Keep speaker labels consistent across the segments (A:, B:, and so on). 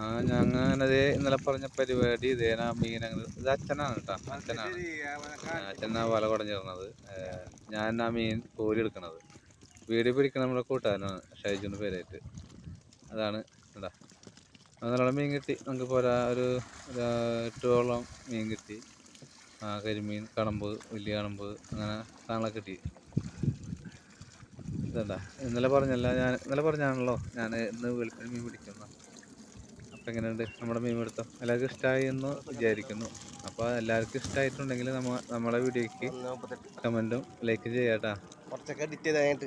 A: ആ അങ്ങനെ ഇന്നലെ പറഞ്ഞ പരിപാടി ഇതേന മീൻ അങ്ങനെ ഇത് അച്ഛനാണ് കേട്ടോ അച്ഛനാണ്. അച്ഛനാ വല കുടഞ്ഞിരുന്നത്. ഞാൻ ആ മീൻ കോരി എടുക്കണത്. വീഡിയോ പിടിക്കണ നമ്മുടെ കൂട്ടുകാരനാണ് ഷൈജുന്റെ പേരായിട്ട്. അതാണ് കേട്ടാ നല്ലോണം മീൻ കിട്ടി. നമുക്ക് പോരാ ഒരു എട്ടോളം മീൻ കിട്ടി. ആ കരിമീൻ കണമ്പ് വലിയ കണമ്പ് അങ്ങനെ സാധനങ്ങളൊക്കെ കിട്ടി. ഇതണ്ട ഇന്നലെ പറഞ്ഞല്ല ഞാൻ ഇന്നലെ പറഞ്ഞാണല്ലോ ഞാൻ ഇന്ന് വെളുപ്പിന് മീൻ പിടിക്കുന്ന അപ്പം എങ്ങനെയുണ്ട്? നമ്മുടെ മീൻ പിടുത്തം എല്ലാവർക്കും ഇഷ്ടമായി എന്ന് വിചാരിക്കുന്നു. അപ്പോൾ എല്ലാവർക്കും ഇഷ്ടമായിട്ടുണ്ടെങ്കിൽ നമ്മ നമ്മളെ വീഡിയോയ്ക്ക് കമന്റും ലൈക്ക് ചെയ്യാട്ടാ.
B: കുറച്ചൊക്കെ എഡിറ്റ് ചെയ്തായിട്ട്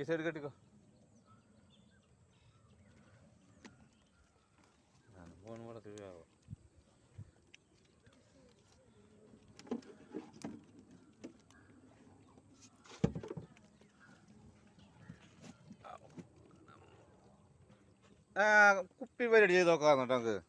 A: ഈ സൈഡ് കെട്ടിക്കോ. ഫോൺ കൂടെ ആവോ കുപ്പി പരിപാടി ചെയ്ത് നോക്കാം കേട്ടോ നമുക്ക്?